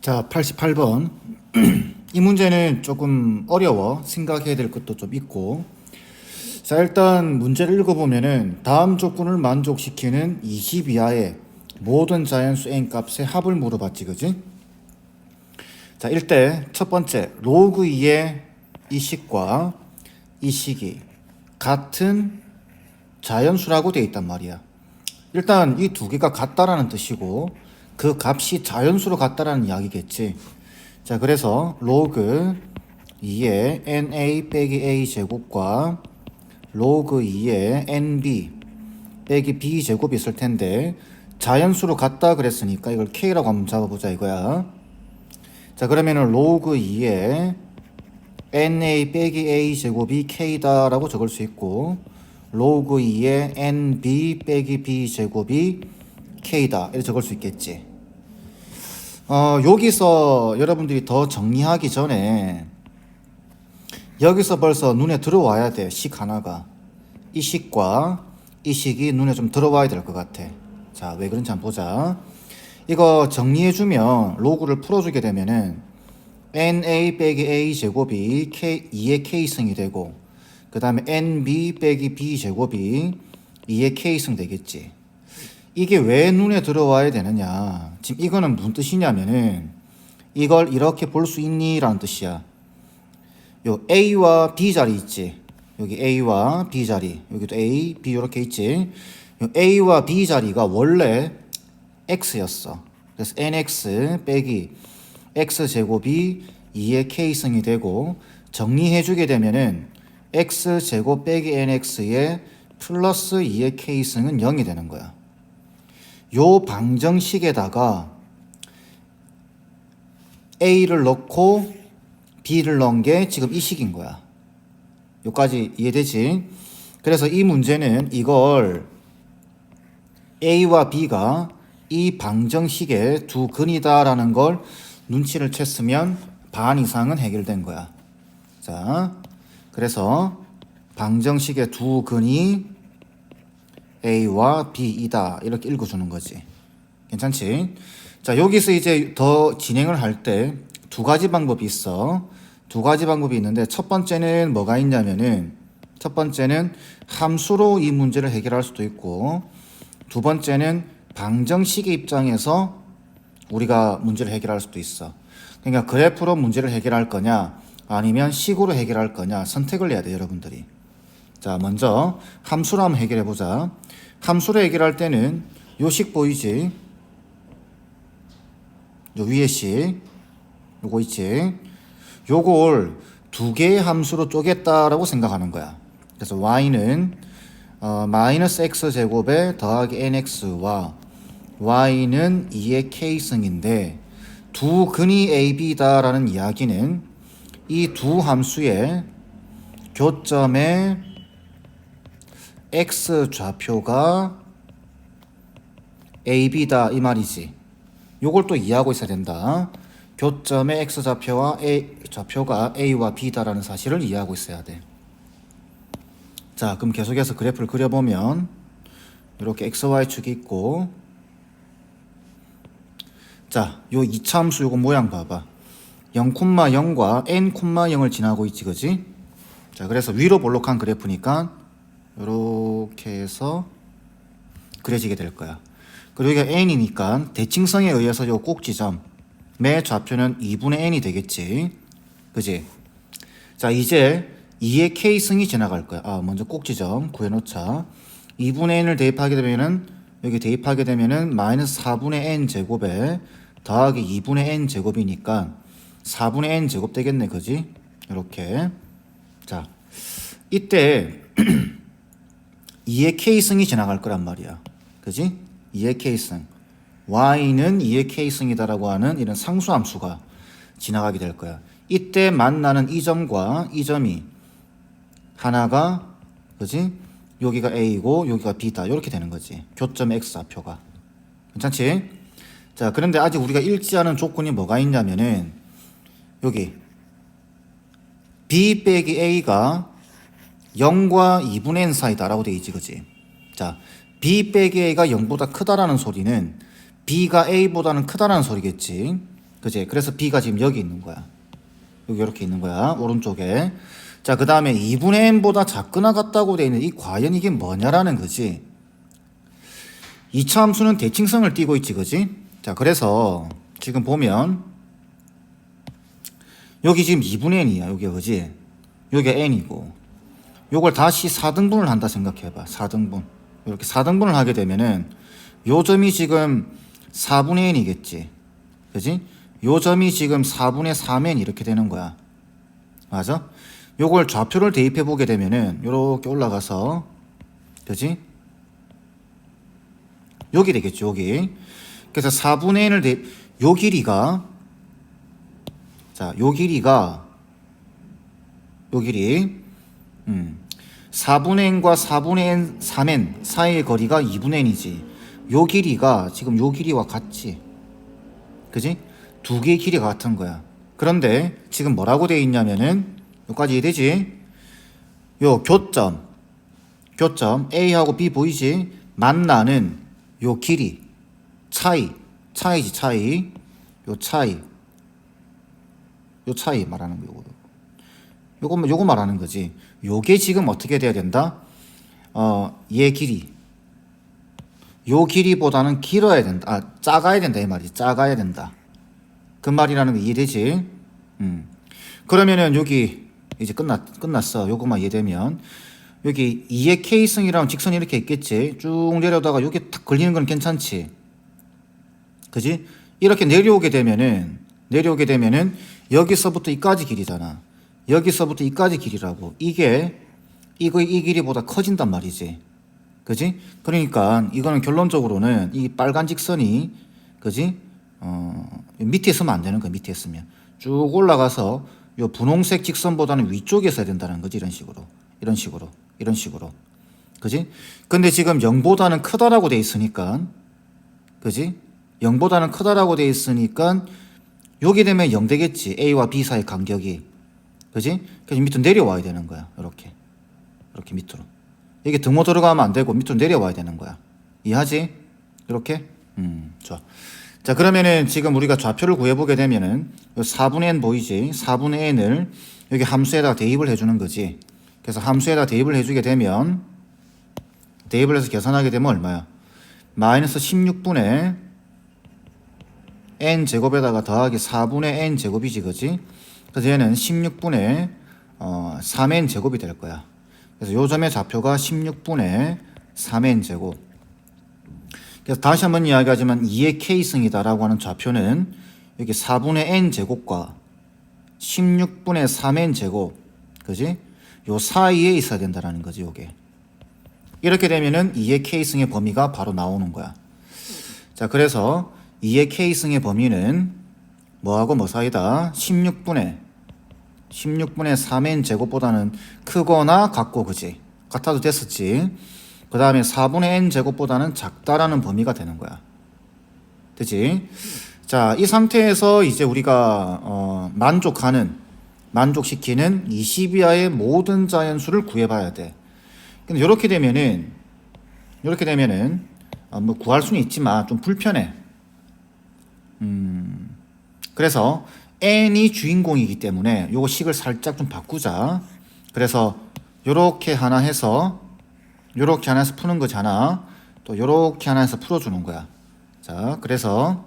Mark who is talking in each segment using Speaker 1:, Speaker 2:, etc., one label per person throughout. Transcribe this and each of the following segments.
Speaker 1: 자, 88번. 이 문제는 조금 어려워. 생각해야 될 것도 좀 있고. 자, 일단 문제를 읽어보면은 다음 조건을 만족시키는 20 이하의 모든 자연수 n 값의 합을 물어봤지, 그지? 자, 일대 첫 번째, 로그 2의 이 식과 이 식이 같은 자연수라고 되어 있단 말이야. 일단 이 두 개가 같다라는 뜻이고 그 값이 자연수로 같다라는 이야기겠지. 자, 그래서 로그 2의 na 빼기 a 제곱과 로그 2의 nb 빼기 b 제곱이 있을 텐데 자연수로 같다 그랬으니까 이걸 k라고 한번 잡아보자 이거야. 자, 그러면은 로그 2의 na 빼기 a 제곱이 k다라고 적을 수 있고 로그 2의 nb 빼기 b 제곱이 k다 이렇게 적을 수 있겠지. 어, 여기서 여러분들이 더 정리하기 전에 여기서 벌써 눈에 들어와야 돼. 식 하나가. 이 식과 이 식이 눈에 좀 들어와야 될 것 같아. 자, 왜 그런지 한번 보자. 이거 정리해주면 로그를 풀어주게 되면은 na 빼기 a 제곱이 k, 2의 k승이 되고 그 다음에 nb 빼기 b 제곱이 2의 k승 되겠지. 이게 왜 눈에 들어와야 되느냐. 지금 이거는 무슨 뜻이냐면은 이걸 이렇게 볼 수 있니? 라는 뜻이야. 요 A와 B 자리 있지. 여기 A와 B 자리. 여기도 A, B 이렇게 있지. 요 A와 B 자리가 원래 X였어. 그래서 NX 빼기 X 제곱이 2의 K승이 되고 정리해 주게 되면은 X 제곱 빼기 NX의 플러스 2의 K승은 0이 되는 거야. 요 방정식에다가 A를 넣고 B를 넣은 게 지금 이 식인 거야. 요까지 이해되지? 그래서 이 문제는 이걸 A와 B가 이 방정식의 두 근이다라는 걸 눈치를 챘으면 반 이상은 해결된 거야. 자, 그래서 방정식의 두 근이 A와 B이다 이렇게 읽어주는 거지. 괜찮지? 자 여기서 이제 더 진행을 할 때 두 가지 방법이 있어. 두 가지 방법이 있는데 첫 번째는 뭐가 있냐면은 첫 번째는 함수로 이 문제를 해결할 수도 있고 두 번째는 방정식의 입장에서 우리가 문제를 해결할 수도 있어. 그러니까 그래프로 문제를 해결할 거냐 아니면 식으로 해결할 거냐 선택을 해야 돼 여러분들이. 자, 먼저 함수로 한번 해결해 보자. 함수로 해결할 때는 요식 보이지? 요 위에 식. 요거 있지? 요걸 두 개의 함수로 쪼갰다라고 생각하는 거야. 그래서 y는 어, 마이너스 x 제곱에 더하기 nx와 y는 2의 k승인데 두 근이 ab다라는 이야기는 이 두 함수의 교점의 x 좌표가 ab다 이 말이지. 요걸 또 이해하고 있어야 된다. 교점의 x 좌표와 a 좌표가 a와 b다라는 사실을 이해하고 있어야 돼. 자, 그럼 계속해서 그래프를 그려보면 이렇게 x, y 축이 있고 자, 요 이차함수 요거 모양 봐봐. 0,0과 n,0을 지나고 있지, 그지? 자, 그래서 위로 볼록한 그래프니까 이렇게 해서 그려지게 될 거야. 그리고 이게 n이니까 대칭성에 의해서 요 꼭지점의 좌표는 2분의 n이 되겠지. 그지? 자, 이제 2의 k승이 지나갈 거야. 아, 먼저 꼭지점 구해놓자. 2분의 n을 대입하게 되면은 여기 대입하게 되면은 마이너스 4분의 n 제곱에 더하기 2분의 n 제곱이니까 4분의 n 제곱 되겠네, 그지? 이렇게. 자, 이때 2의 k승이 지나갈 거란 말이야. 그지? 2의 k승. y는 2의 k승이다라고 하는 이런 상수함수가 지나가게 될 거야. 이때 만나는 이 점과 이 점이 하나가 그지? 여기가 a고 여기가 b다. 이렇게 되는 거지. 교점 x 좌표가. 괜찮지? 자, 그런데 아직 우리가 않은 조건이 뭐가 있냐면은 여기 b 빼기 a가 0과 2분의 n 사이다라고 돼 있지, 그지? 자, b 빼기 a가 0보다 크다라는 소리는 b가 a보다는 크다라는 소리겠지. 그지? 그래서 b가 지금 여기 있는 거야. 여기 이렇게 있는 거야. 오른쪽에. 자, 그 다음에 2분의 n보다 작거나 같다고 돼 있는 이 과연 이게 뭐냐라는 거지. 이 차 함수는 대칭성을 띠고 있지, 그지? 자, 그래서 지금 보면 여기 지금 2분의 n이야, 여기 그지? 여기 n이고 요걸 다시 4등분을 한다 생각해봐. 4등분. 이렇게 4등분을 하게 되면은 요 점이 지금 4분의 n이겠지. 그지? 요 점이 지금 4분의 3n 이렇게 되는 거야. 맞아? 요걸 좌표를 대입해 보게 되면은 요렇게 올라가서 그지? 여기 되겠죠, 여기. 그래서 4분의 n을 대, 요 길이가 자, 요 길이가 요 길이 음. 4분의 n과 4분의 n, 3n 사이의 거리가 2분의 n이지. 요 길이가 지금 요 길이와 같지. 그지? 두 개의 길이가 같은 거야. 그런데 지금 뭐라고 돼 있냐면은 여기까지 이해되지? 요 교점 교점 A하고 B 보이지? 만나는 요 길이 차이 차이지 차이 요 차이 요 차이 말하는 거 요거 요거 요거 말하는 거지 요게 지금 어떻게 돼야 된다? 어 얘 길이. 요 길이보다는 길어야 된다. 아 작아야 된다 이 말이. 작아야 된다. 그 말이라는 거 이해되지? 음. 그러면은 여기 이제 끝났 끝났어. 요거만 이해되면. 여기 2의 K승이랑 직선이 이렇게 있겠지? 쭉 내려다가 여기 탁 걸리는 건 괜찮지? 그지? 이렇게 내려오게 되면은 내려오게 되면은 여기서부터 이까지 길이잖아 여기서부터 이까지 길이라고. 이게 이거 이 길이보다 커진단 말이지. 그지? 그러니까 이거는 결론적으로는 이 빨간 직선이 그지? 어 밑에 있으면 안 되는 거야 밑에 있으면. 쭉 올라가서 요 분홍색 직선보다는 위쪽에 있어야 된다는 거지 이런 식으로. 이런 식으로. 이런 식으로. 그지? 근데 지금 0보다는 크다라고 돼 있으니까 그지? 0보다는 크다라고 돼 있으니까 여기 되면 0 되겠지. A와 B 사이 간격이 그지? 그래서 밑으로 내려와야 되는 거야 이렇게. 이렇게 밑으로. 이게 등호 들어가면 안 되고 밑으로 내려와야 되는 거야. 이해하지? 이렇게? 음 좋아. 자 그러면은 지금 우리가 좌표를 구해보게 되면은 요 4분의 n 보이지? 4분의 n을 여기 함수에다가 대입을 해주는 거지. 그래서 함수에다 대입을 해주게 되면 대입을 해서 계산하게 되면 얼마야? 마이너스 16분의 n 제곱에다가 더하기 4분의 n 제곱이지 그지 그래서 얘는 16분의 어, 3n 제곱이 될 거야 그래서 요 점의 좌표가 16분의 3n 제곱 그래서 다시 한번 이야기하지만 2의 k승이다라고 하는 좌표는 여기 4분의 n 제곱과 16분의 3n 제곱, 그지? 요 사이에 있어야 된다라는 거지, 요게. 이렇게 되면은 2의 k승의 범위가 바로 나오는 거야. 자, 그래서 2의 k승의 범위는 뭐하고 뭐 사이다? 16분의 16분의 3n 제곱보다는 크거나 같고, 그지? 같아도 됐었지. 그 다음에 4분의 n 제곱보다는 작다라는 범위가 되는 거야. 되지? 자, 이 상태에서 이제 우리가 어, 만족하는 만족시키는 20 이하의 모든 자연수를 구해봐야 돼. 근데 이렇게 되면은 이렇게 되면은 어, 뭐 구할 수는 있지만 좀 불편해. 음, 그래서 n이 주인공이기 때문에 요거 식을 살짝 좀 바꾸자. 그래서 요렇게 하나 해서 요렇게 하나 해서 푸는 거잖아. 또 요렇게 하나 해서 풀어주는 거야. 자, 그래서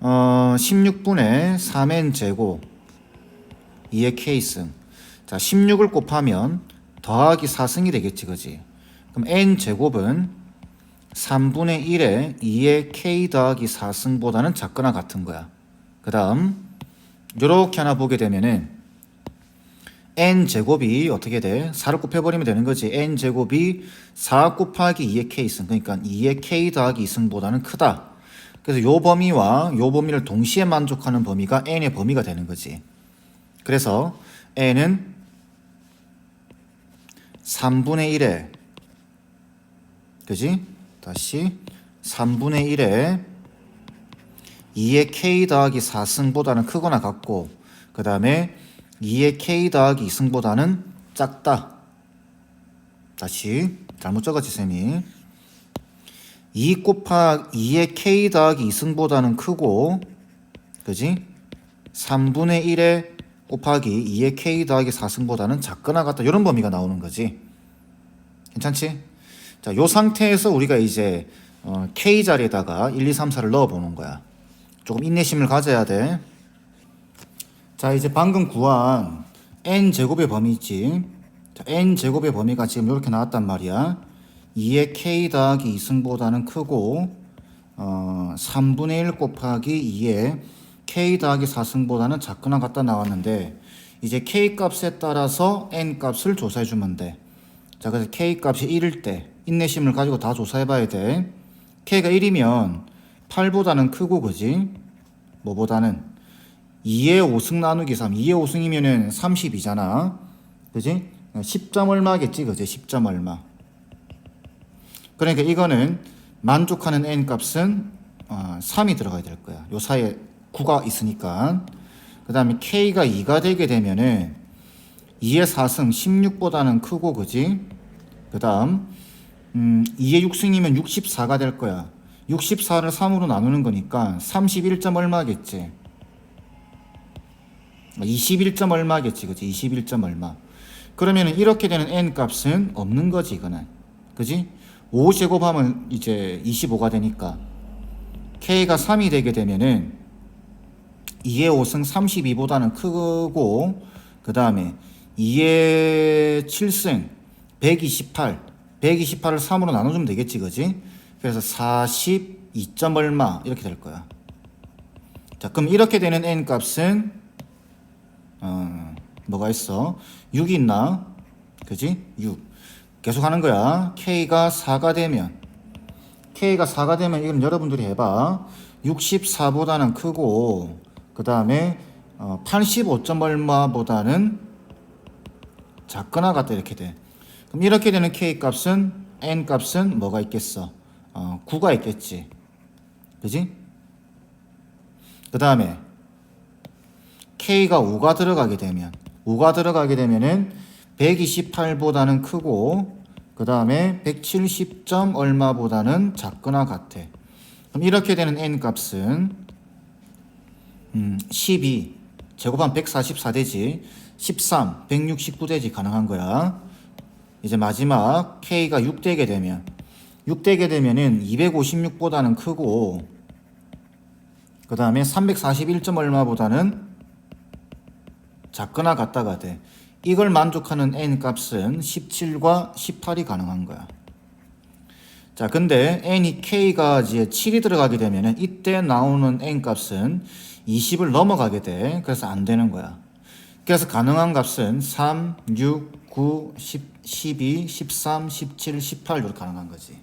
Speaker 1: 어, 16분의 3n 제곱 2의 k승. 자, 16을 곱하면 더하기 4승이 되겠지, 그지? 그럼 n 제곱은 3분의 1의 2의 k 더하기 4승보다는 작거나 같은 거야. 그 다음, 요렇게 하나 보게 되면은 n 제곱이 어떻게 돼? 4를 곱해버리면 되는 거지. n 제곱이 4 곱하기 2의 k승. 그러니까 2의 k 더하기 2승보다는 크다. 그래서 요 범위와 요 범위를 동시에 만족하는 범위가 n의 범위가 되는 거지. 그래서 n은 3분의 1에 그지? 다시 3분의 1에 2의 k 더하기 4승보다는 크거나 같고 그 다음에 2의 k 더하기 2승보다는 작다. 다시 잘못 적었지 쌤이. 2 곱하기 2의 k 더하기 2승보다는 크고 그지? 3분의 1의 곱하기 2의 k 더하기 4승보다는 작거나 같다 이런 범위가 나오는 거지 괜찮지? 자, 요 상태에서 우리가 이제 어, k 자리에다가 1, 2, 3, 4를 넣어 보는 거야. 조금 인내심을 가져야 돼. 자, 이제 방금 구한 n 제곱의 범위 있지? 자, n 제곱의 범위가 지금 이렇게 나왔단 말이야. 2의 k 더하기 2승보다는 크고 어, 3분의 1 곱하기 2의 k 더하기 4승보다는 작거나 같다 나왔는데 이제 k 값에 따라서 n 값을 조사해 주면 돼. 자, 그래서 k 값이 1일 때 인내심을 가지고 다 조사해 봐야 돼. k가 1이면 8보다는 크고 그지? 뭐보다는 2의 5승 나누기 3. 2의 5승이면은 32잖아. 그지? 10점 얼마겠지, 그지? 10점 얼마. 그러니까 이거는 만족하는 n 값은 어, 3이 들어가야 될 거야. 요 사이에 9가 있으니까. 그 다음에 k가 2가 되게 되면은 2의 4승 16보다는 크고 그지? 그 다음 음, 2의 6승이면 64가 될 거야. 64를 3으로 나누는 거니까 31점 얼마겠지? 21점 얼마겠지, 그지? 21점 얼마. 그러면은 이렇게 되는 n 값은 없는 거지, 이거는. 그지? 5 제곱하면 이제 25가 되니까 k가 3이 되게 되면은 2의 5승 32보다는 크고 그 다음에 2의 7승 128 128을 3으로 나눠주면 되겠지 그지? 그래서 42 점 얼마 이렇게 될 거야. 자 그럼 이렇게 되는 n 값은 어 뭐가 있어? 6이 있나? 그지? 6 계속 하는 거야. K가 4가 되면. K가 4가 되면 이건 여러분들이 해봐. 64보다는 크고 그 다음에 어, 85점 얼마보다는 작거나 같다 이렇게 돼. 그럼 이렇게 되는 k 값은 n 값은 뭐가 있겠어? 어, 9가 있겠지. 그지? 그 다음에 k가 5가 들어가게 되면 5가 들어가게 되면은 128보다는 크고 그 다음에 170점 얼마보다는 작거나 같아. 그럼 이렇게 되는 n 값은 음, 12 제곱하면 144 되지 13 169 되지 가능한 거야 이제 마지막 k가 6 되게 되면 6 되게 되면은 256보다는 크고 그 다음에 341점 얼마보다는 작거나 같다가 돼 이걸 만족하는 n 값은 17과 18이 가능한 거야 자, 근데 n이 k가 이제 7이 들어가게 되면은 이때 나오는 n 값은 20을 넘어가게 돼. 그래서 안 되는 거야. 그래서 가능한 값은 3, 6, 9, 10, 12, 13, 17, 18 이렇게 가능한 거지.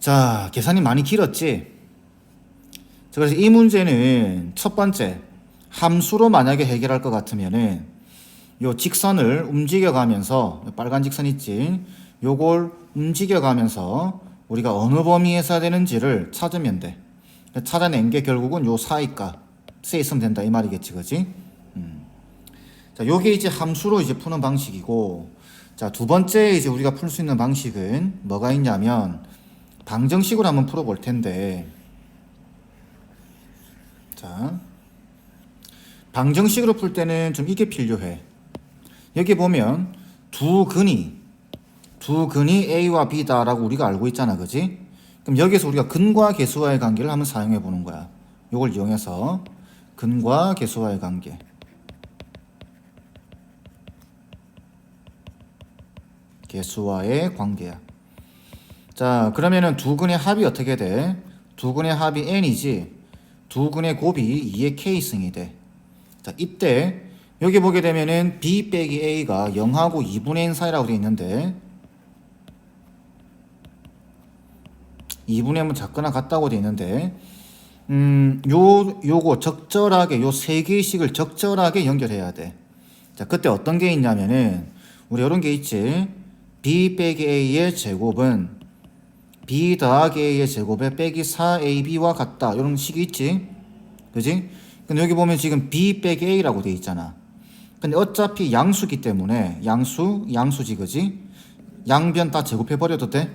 Speaker 1: 자, 계산이 많이 길었지. 자, 그래서 이 문제는 첫 번째 함수로 만약에 해결할 것 같으면은 요 직선을 움직여 빨간 직선 있지. 요걸 움직여 가면서 우리가 어느 범위에서 되는지를 찾으면 돼. 찾아낸 게 결국은 요 사이가 세 있으면 된다 이 말이겠지, 그지? 음. 자, 요게 이제 함수로 이제 푸는 방식이고, 자, 두 번째 이제 우리가 풀 수 있는 방식은 뭐가 있냐면 방정식으로 한번 풀어 볼 텐데, 자, 방정식으로 풀 때는 좀 이게 필요해. 여기 보면 두 근이 두 근이 A와 B다라고 우리가 알고 있잖아, 그지? 그럼 여기서 우리가 근과 개수와의 관계를 한번 사용해 보는 거야. 이걸 이용해서 근과 개수와의 관계. 개수와의 관계야. 자, 그러면은 두 근의 합이 어떻게 돼? 두 근의 합이 n이지. 두 근의 곱이 2의 k승이 돼. 자, 이때 여기 보게 되면은 b 빼기 a가 0하고 2분의 n 사이라고 되어 있는데 2분의 1은 작거나 같다고 되어 있는데 음, 요 요거 적절하게 요 세 개씩을 적절하게 연결해야 돼. 자, 그때 어떤 게 있냐면은 우리 이런 게 있지. B 빼기 a의 제곱은 b 더하기 a의 제곱에 빼기 4ab와 같다. 이런 식이 있지. 그지? 근데 여기 보면 지금 b 빼기 a라고 돼 있잖아. 근데 어차피 양수기 때문에 양수, 양수지 그지? 양변 다 제곱해 버려도 돼?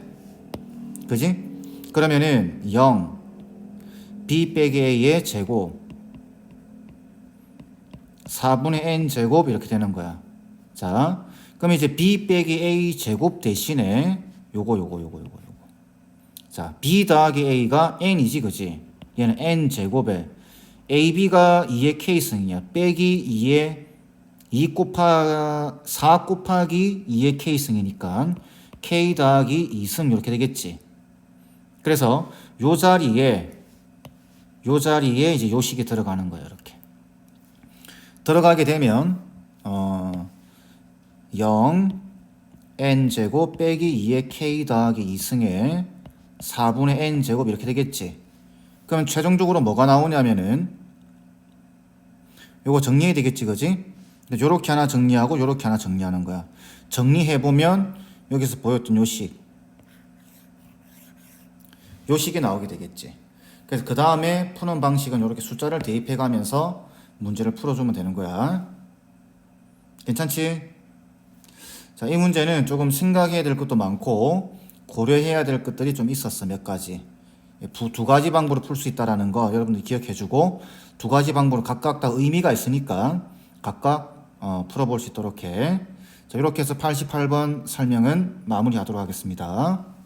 Speaker 1: 그지? 그러면은 0 b 빼기 a의 제곱 4분의 n 제곱 이렇게 되는 거야. 자, 그럼 이제 b 빼기 a 제곱 대신에 요거 요거 요거 요거 요거. 자, b 더하기 a가 n이지 그지? 얘는 n 제곱에 ab가 2의 k승이야. 빼기 2의 2 곱하 4 곱하기 2의 k승이니까 k 더하기 2승 이렇게 되겠지. 그래서 요 자리에 요 자리에 이제 요 식이 들어가는 거예요. 이렇게. 들어가게 되면 어 0 n 제곱 빼기 2의 k 더하기 2승에 4분의 n 제곱 이렇게 되겠지. 그럼 최종적으로 뭐가 나오냐면은 요거 정리해야 되겠지, 그지? 요렇게 하나 정리하고 요렇게 하나 정리하는 거야. 정리해 보면 여기서 보였던 요 식. 요 식이 나오게 되겠지. 그래서 그 다음에 푸는 방식은 이렇게 숫자를 대입해 가면서 문제를 풀어주면 되는 거야. 괜찮지? 자, 이 문제는 조금 생각해야 될 것도 많고 고려해야 될 것들이 좀 있었어, 몇 가지. 두, 두 가지 방법으로 풀 수 있다라는 거 여러분들 기억해 주고 두 가지 방법으로 각각 다 의미가 있으니까 각각 어, 풀어볼 수 있도록 해. 자, 이렇게 해서 88번 설명은 마무리하도록 하겠습니다.